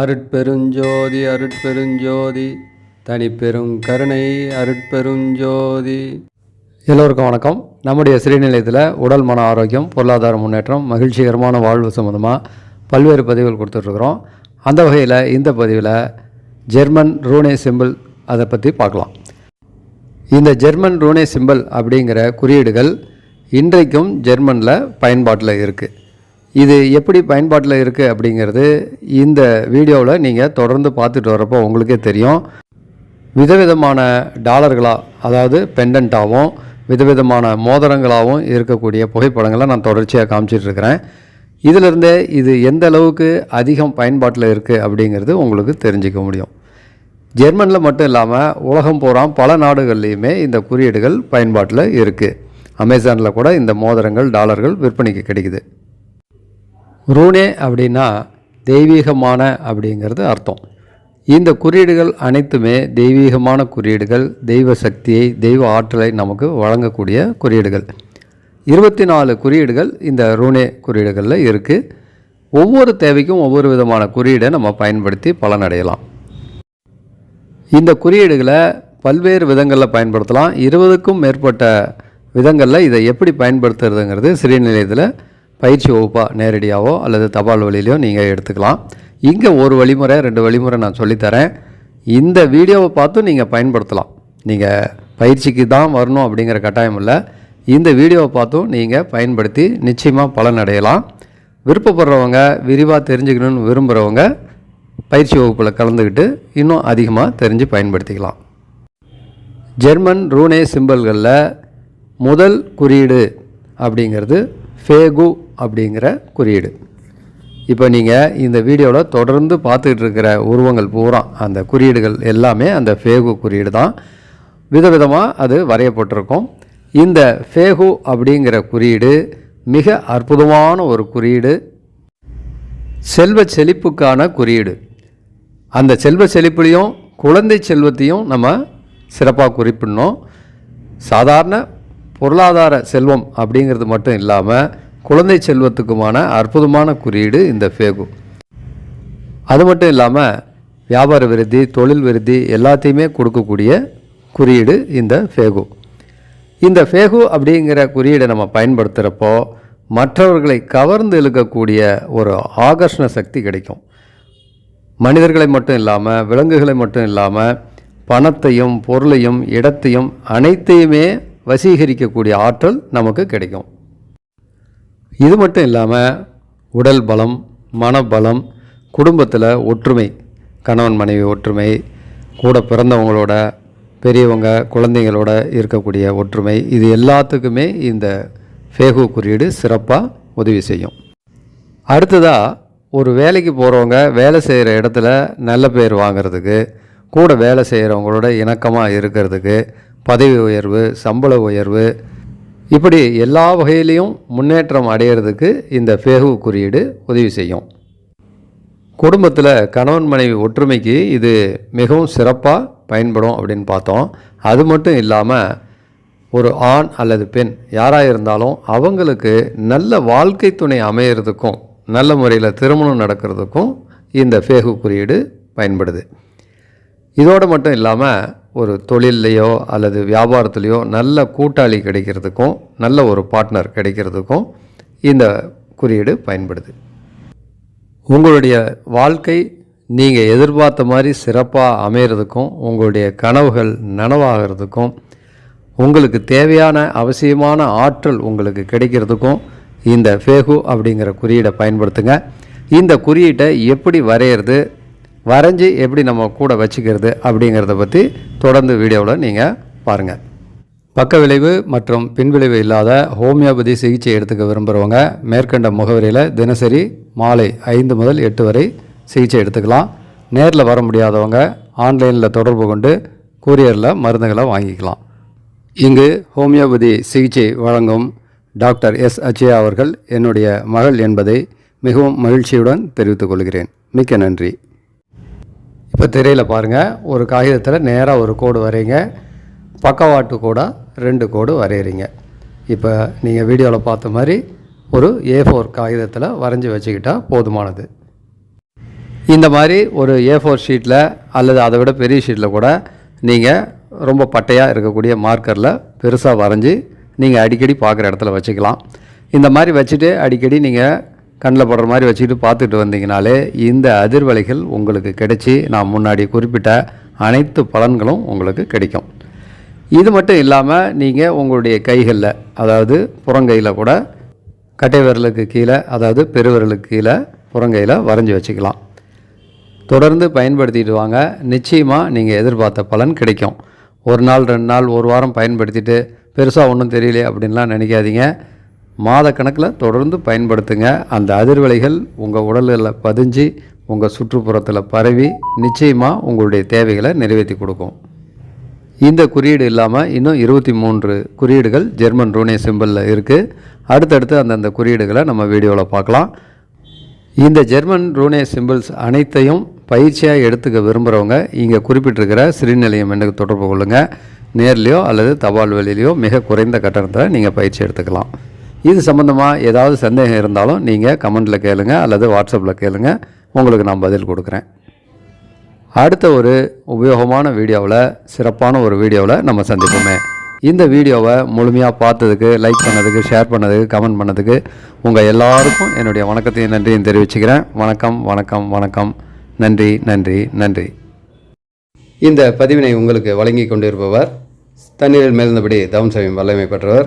அருட்பெருஞ்சோதி அருட்பெருஞ்சோதி தனிப்பெரும் கருணை அருட்பெருஞ்சோதி. எல்லோருக்கும் வணக்கம். நம்முடைய ஸ்ரீநிலையத்தில் உடல் மன ஆரோக்கியம் பொருளாதார முன்னேற்றம் மகிழ்ச்சிகரமான வாழ்வு சம்மந்தமாக பல்வேறு பதிவுகள் கொடுத்துட்ருக்குறோம். அந்த வகையில் இந்த பதிவில் ஜெர்மன் ரூனே சிம்பிள் அதை பற்றி பார்க்கலாம். இந்த ஜெர்மன் ரூனே சிம்பிள் அப்படிங்கிற குறியீடுகள் இன்றைக்கும் ஜெர்மனில் பயன்பாட்டில் இருக்குது இது எப்படி பயன்பாட்டில் இருக்குது அப்படிங்கிறது இந்த வீடியோவில் நீங்கள் தொடர்ந்து பார்த்துட்டு வரப்போ உங்களுக்கே தெரியும். விதவிதமான டாலர்களாக அதாவது பெண்டண்ட்டாகவும் விதவிதமான மோதிரங்களாகவும் இருக்கக்கூடிய புகைப்படங்களை நான் தொடர்ச்சியாக காமிச்சிட்ருக்கிறேன் இதிலிருந்தே இது எந்த அளவுக்கு அதிகம் பயன்பாட்டில் இருக்குது அப்படிங்கிறது உங்களுக்கு தெரிஞ்சிக்க முடியும். ஜெர்மனில் மட்டும் இல்லாமல் உலகம் பூரா பல நாடுகள்லேயுமே இந்த குறியீடுகள் பயன்பாட்டில் இருக்குது. அமேசானில் கூட இந்த மோதிரங்கள் டாலர்கள் விற்பனைக்கு கிடைக்குது. ரூனே அப்படின்னா தெய்வீகமான அப்படிங்கிறது அர்த்தம். இந்த குறியீடுகள் அனைத்துமே தெய்வீகமான குறியீடுகள் தெய்வ சக்தியை தெய்வ ஆற்றலை நமக்கு வழங்கக்கூடிய குறியீடுகள். இருபத்தி நாலு குறியீடுகள் இந்த ரூனே குறியீடுகளில் இருக்குது ஒவ்வொரு தேவைக்கும் ஒவ்வொரு விதமான குறியீடை நம்ம பயன்படுத்தி பலனடையலாம். இந்த குறியீடுகளை பல்வேறு விதங்களில் பயன்படுத்தலாம். இருபதுக்கும் மேற்பட்ட விதங்களில் இதை எப்படி பயன்படுத்துறதுங்கிறது சிறுநிலையத்தில் பயிற்சி வகுப்பாக நேரடியாகவோ அல்லது தபால் வழியிலையோ நீங்கள் எடுத்துக்கலாம். இங்கே ஒரு வழிமுறை ரெண்டு வழிமுறை நான் சொல்லித்தரேன். இந்த வீடியோவை பார்த்தும் நீங்கள் பயன்படுத்தலாம். நீங்கள் பயிற்சிக்கு தான் வரணும் அப்படிங்கிற கட்டாயம் இல்லை. இந்த வீடியோவை பார்த்தும் நீங்கள் பயன்படுத்தி நிச்சயமாக பலன் அடையலாம். விருப்பப்படுறவங்க விரிவாக தெரிஞ்சுக்கணும்னு விரும்புகிறவங்க பயிற்சி வகுப்பில் கலந்துக்கிட்டு இன்னும் அதிகமாக தெரிஞ்சு பயன்படுத்திக்கலாம். ஜெர்மன் ரூனே சிம்பல்களில் முதல் குறியீடு அப்படிங்கிறது ஃபேகு அப்படிங்கிற குறியீடு. இப்போ நீங்கள் இந்த வீடியோவில் தொடர்ந்து பார்த்துக்கிட்டு இருக்கிற உருவங்கள் பூரா அந்த குறியீடுகள் எல்லாமே அந்த ஃபேகு குறியீடு தான். விதவிதமாக அது வரையப்பட்டிருக்கும். இந்த ஃபேகு அப்படிங்கிற குறியீடு மிக அற்புதமான ஒரு குறியீடு. செல்வ செழிப்புக்கான குறியீடு. அந்த செல்வ செழிப்புலையும் குழந்தை செல்வத்தையும் நம்ம சிறப்பாக குறிப்பிடணும். சாதாரண பொருளாதார செல்வம் அப்படிங்கிறது மட்டும் இல்லாமல் குழந்தை செல்வத்துக்குமான அற்புதமான குறியீடு இந்த ஃபேகு. அது மட்டும் இல்லாமல் வியாபார விருத்தி தொழில் விருத்தி எல்லாத்தையுமே கொடுக்கக்கூடிய குறியீடு இந்த ஃபேகு. இந்த ஃபேகு அப்படிங்கிற குறியீடை நம்ம பயன்படுத்துகிறப்போ மற்றவர்களை கவர்ந்து இழுக்கக்கூடிய ஒரு ஆகர்ஷண சக்தி கிடைக்கும். மனிதர்களை மட்டும் இல்லாமல் விலங்குகளை மட்டும் இல்லாமல் பணத்தையும் பொருளையும் இடத்தையும் அனைத்தையுமே வசீகரிக்கக்கூடிய ஆற்றல் நமக்கு கிடைக்கும். இது மட்டும் இல்லாமல் உடல் பலம் மனபலம் குடும்பத்தில் ஒற்றுமை கணவன் மனைவி ஒற்றுமை கூட பிறந்தவங்களோட பெரியவங்க குழந்தைங்களோட இருக்கக்கூடிய ஒற்றுமை இது எல்லாத்துக்குமே இந்த ஃபேகு குறியீடு சிறப்பாக உதவி செய்யும். அடுத்ததாக ஒரு வேலைக்கு போகிறவங்க வேலை செய்கிற இடத்துல நல்ல பேர் வாங்கிறதுக்கு கூட வேலை செய்கிறவங்களோட இணக்கமாக இருக்கிறதுக்கு பதவி உயர்வு சம்பள உயர்வு இப்படி எல்லா வகையிலையும் முன்னேற்றம் அடையிறதுக்கு இந்த ஃபேகு குறியீடு உதவி செய்யும். குடும்பத்தில் கணவன் மனைவி ஒற்றுமைக்கு இது மிகவும் சிறப்பாக பயன்படும் அப்படின்னு பார்த்தோம். அது மட்டும் இல்லாமல் ஒரு ஆண் அல்லது பெண் யாராக இருந்தாலும் அவங்களுக்கு நல்ல வாழ்க்கை துணை அமையிறதுக்கும் நல்ல முறையில் திருமணம் நடக்கிறதுக்கும் இந்த ஃபேகு குறியீடு பயன்படுது. இதோடு மட்டும் இல்லாமல் ஒரு தொழில்லையோ அல்லது வியாபாரத்துலேயோ நல்ல கூட்டாளி கிடைக்கிறதுக்கும் நல்ல ஒரு பார்ட்னர் கிடைக்கிறதுக்கும் இந்த குறியீடு பயன்படுது. உங்களுடைய வாழ்க்கை நீங்கள் எதிர்பார்த்த மாதிரி சிறப்பாக அமையிறதுக்கும் உங்களுடைய கனவுகள் நனவாகிறதுக்கும் உங்களுக்கு தேவையான அவசியமான ஆற்றல் உங்களுக்கு கிடைக்கிறதுக்கும் இந்த ஃபேகு அப்படிங்கிற குறியீடை பயன்படுத்துங்க. இந்த குறியீட்டை எப்படி வரைகிறது வரைஞ்சி எப்படி நம்ம கூட வச்சுக்கிறது அப்படிங்கிறத பற்றி தொடர்ந்து வீடியோவில் நீங்கள் பாருங்கள் பக்க விளைவு மற்றும் பின்விளைவு இல்லாத ஹோமியோபதி சிகிச்சை எடுத்துக்க விரும்புகிறவங்க மேற்கண்ட முகவரியில் தினசரி மாலை ஐந்து முதல் எட்டு வரை சிகிச்சை எடுத்துக்கலாம். நேரில் வர முடியாதவங்க ஆன்லைனில் தொடர்பு கொண்டு கூரியரில் மருந்துகளை வாங்கிக்கலாம். இங்கு ஹோமியோபதி சிகிச்சை வழங்கும் டாக்டர் எஸ் அச்சயா அவர்கள் என்னுடைய மகள் என்பதை மிகவும் மகிழ்ச்சியுடன் தெரிவித்துக் கொள்கிறேன். மிக்க நன்றி. இப்போ திரையில் பாருங்கள் ஒரு காகிதத்தில் நேராக ஒரு கோடு வரைங்க பக்கவாட்டு கோடாக ரெண்டு கோடு வரைகிறீங்க இப்போ நீங்கள் வீடியோவில் பார்த்த மாதிரி ஒரு ஏ ஃபோர் காகிதத்தில் வரைஞ்சி வச்சுக்கிட்டால் போதுமானது. இந்த மாதிரி ஒரு ஏ ஃபோர் ஷீட்டில் அல்லது அதை விட பெரிய ஷீட்டில் கூட நீங்கள் ரொம்ப பட்டையாக இருக்கக்கூடிய மார்க்கரில் பெருசாக வரைஞ்சி நீங்கள் அடிக்கடி பார்க்குற இடத்துல வச்சுக்கலாம். இந்த மாதிரி வச்சுட்டு அடிக்கடி நீங்கள் கண்ணில் படுற மாதிரி வச்சுக்கிட்டு பார்த்துட்டு வந்தீங்கனாலே இந்த அதிர்வலைகள் உங்களுக்கு கிடைச்சி நான் முன்னாடி குறிப்பிட்ட அனைத்து பலன்களும் உங்களுக்கு கிடைக்கும். இது மட்டும் இல்லாமல் நீங்கள் உங்களுடைய கைகளில் அதாவது புறங்கையில் கூட கட்டை விரலுக்கு கீழே அதாவது பெருவிரலுக்கு கீழே புறங்கையில் வரைஞ்சி வச்சுக்கலாம். தொடர்ந்து பயன்படுத்திட்டு வாங்க. நிச்சயமாக நீங்கள் எதிர்பார்த்த பலன் கிடைக்கும். ஒரு நாள் ரெண்டு நாள் ஒரு வாரம் பயன்படுத்திட்டு பெருசாக ஒன்றும் தெரியலையே அப்படின்லாம் நினைக்காதீங்க. மாதக்கணக்கில் தொடர்ந்து பயன்படுத்துங்க. அந்த அதிர்வலைகள் உங்கள் உடலில் பதிஞ்சு உங்கள் சுற்றுப்புறத்தில் பரவி நிச்சயமாக உங்களுடைய தேவைகளை நிறைவேற்றி கொடுக்கும். இந்த குறியீடு இல்லாமல் இன்னும் இருபத்தி மூன்று குறியீடுகள் ஜெர்மன் ரூனே சிம்பிளில் இருக்குது அடுத்தடுத்து அந்தந்த குறியீடுகளை நம்ம வீடியோவில் பார்க்கலாம். இந்த ஜெர்மன் ரூனே சிம்பிள்ஸ் அனைத்தையும் பயிற்சியாக எடுத்துக்க விரும்புகிறவங்க இங்கே குறிப்பிட்டிருக்கிற சிறுநிலையம் எனக்கு தொடர்பு கொள்ளுங்கள் நேர்லேயோ அல்லது தபால் வழியிலையோ மிக குறைந்த கட்டணத்தில் நீங்கள் பயிற்சி எடுத்துக்கலாம். இது சம்மந்தமாக ஏதாவது சந்தேகம் இருந்தாலும் நீங்கள் கமெண்ட்டில் கேளுங்கள் அல்லது வாட்ஸ்அப்பில் கேளுங்கள் உங்களுக்கு நான் பதில் கொடுக்குறேன். அடுத்த ஒரு உபயோகமான வீடியோவில் சிறப்பான ஒரு வீடியோவில் நம்ம சந்திப்போமே. இந்த வீடியோவை முழுமையாக பார்த்ததுக்கு லைக் பண்ணதுக்கு ஷேர் பண்ணதுக்கு கமெண்ட் பண்ணதுக்கு உங்கள் எல்லாருக்கும் என்னுடைய வணக்கத்தையும் நன்றியும் தெரிவிச்சுக்கிறேன். வணக்கம் வணக்கம் வணக்கம். நன்றி நன்றி நன்றி. இந்த பதிவினை உங்களுக்கு வழங்கி கொண்டிருப்பவர் தண்ணீரில் மேல்ந்தபடி தவம் செய்யும் வல்லமை பெற்றவர்